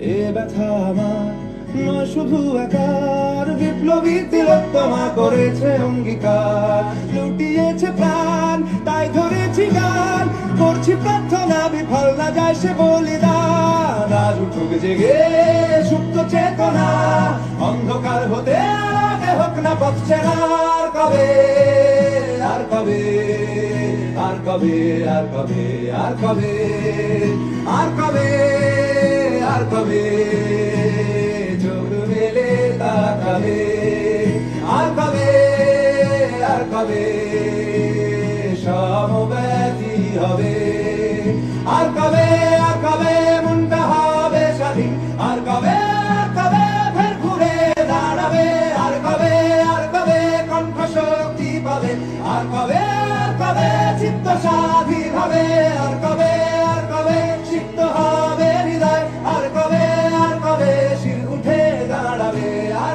এ ব্যথা নয়, শুধু একার বিপ্লবী তিলোত্তমা করেছে অঙ্গীকার। লুটিয়েছে প্রাণ, তাই ধরেছি গান। করছি প্রার্থনা, বিফল না যায় সে বলিদান। আজ উঠুক জেগে সুপ্ত চেতনা। অন্ধকার হতে হোক না পথ চেনার কবে, আর কবে আর কবে আর কবে আর কবে আর কবে আর কবে চোখ তাকাবে, আর কবে আর কবে সমব্যথী হবে। আর কবে আর কবে মনটা হবে স্বাধীন? আর কবে আর কবে ফের ঘুরে দাঁড়াবে? আর কবে আর কবে কণ্ঠ শক্তি পাবে? আর কবে আর কবে চিত্ত স্বাধীন হবে?